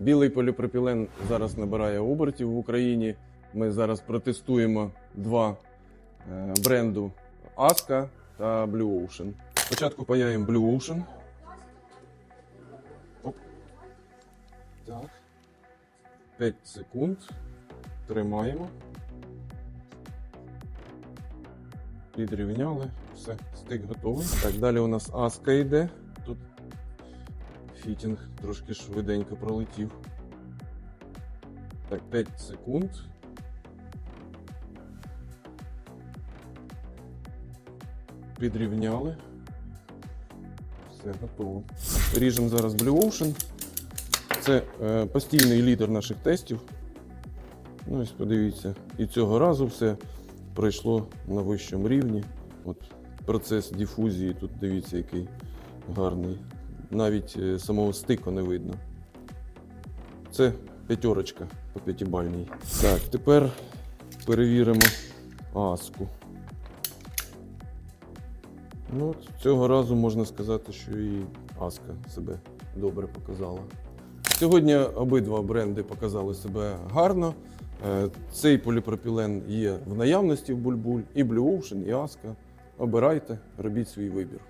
Білий поліпропілен зараз набирає обертів в Україні. Ми зараз протестуємо два е, бренду Aska та Blue Ocean. Спочатку паяємо Blue Ocean. Оп. Так. 5 секунд. Тримаємо. Підрівняли. Все, стик готовий. Так, далі у нас Аска йде. Фітінг трошки швиденько пролетів. Так, 5 секунд. Підрівняли. Все готово. Ріжемо зараз Blue Ocean. Це е, постійний лідер наших тестів. Ну, ось подивіться, і цього разу все пройшло на вищому рівні. От процес дифузії тут дивіться, який гарний. Навіть е, самого стику не видно. Це п'ятерочка по п'ятибальній. Так, тепер перевіримо аску. Ну, цього разу можна сказати, що і Аска себе добре показала. Сьогодні обидва бренди показали себе гарно. Е, Цей поліпропілен є в наявності в Бульбуль, і Blue Ocean, і Аска. Обирайте, робіть свій вибір.